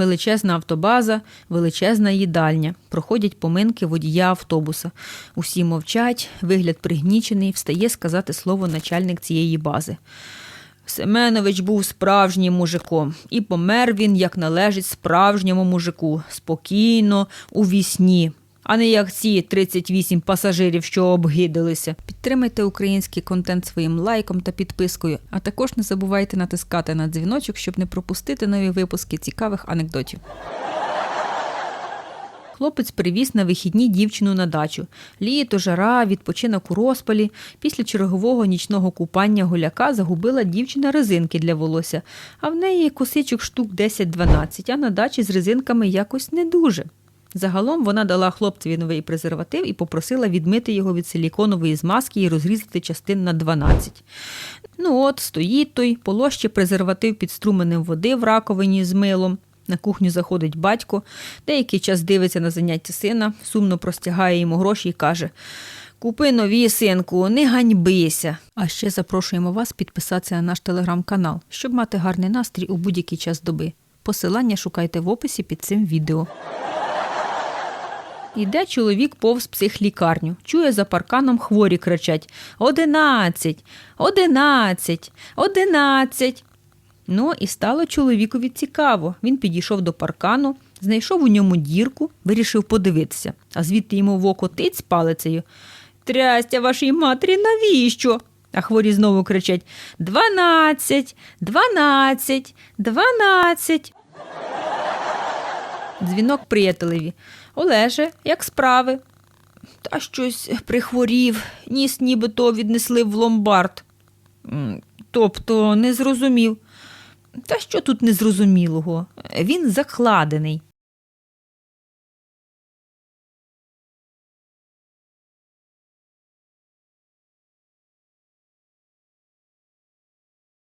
Величезна автобаза, величезна їдальня. Проходять поминки водія автобуса. Усі мовчать, вигляд пригнічений, встає сказати слово начальник цієї бази. Семенович був справжнім мужиком, і помер він, як належить справжньому мужику, спокійно, у вісні, а не як ці 38 пасажирів, що обгидалися. Підтримайте український контент своїм лайком та підпискою, а також не забувайте натискати на дзвіночок, щоб не пропустити нові випуски цікавих анекдотів. Хлопець привіз на вихідні дівчину на дачу. Літо, жара, відпочинок у розпалі. Після чергового нічного купання гуляка загубила дівчина резинки для волосся, а в неї косичок штук 10-12, а на дачі з резинками якось не дуже. Загалом вона дала хлопцеві новий презерватив і попросила відмити його від силіконової змазки і розрізати частин на 12. Ну от, стоїть той, полоще презерватив під струменем води в раковині з милом. На кухню заходить батько, деякий час дивиться на заняття сина, сумно простягає йому гроші і каже: Купи нові, синку, не ганьбися. А ще запрошуємо вас підписатися на наш телеграм-канал, щоб мати гарний настрій у будь-який час доби. Посилання шукайте в описі під цим відео. Іде чоловік повз психлікарню. Чує за парканом хворі кричать Одинадцять, одинадцять, одинадцять. Ну і стало чоловікові цікаво. Він підійшов до паркану, знайшов у ньому дірку, вирішив подивитися, а звідти йому в око тиць палицею. Трястя вашій матері, навіщо? А хворі знову кричать Дванадцять, дванадцять, дванадцять. Дзвінок приятелеві. Олеже, як справи? Та щось прихворів, ніс нібито віднесли в ломбард. Тобто не зрозумів. Та що тут незрозумілого? Він закладений.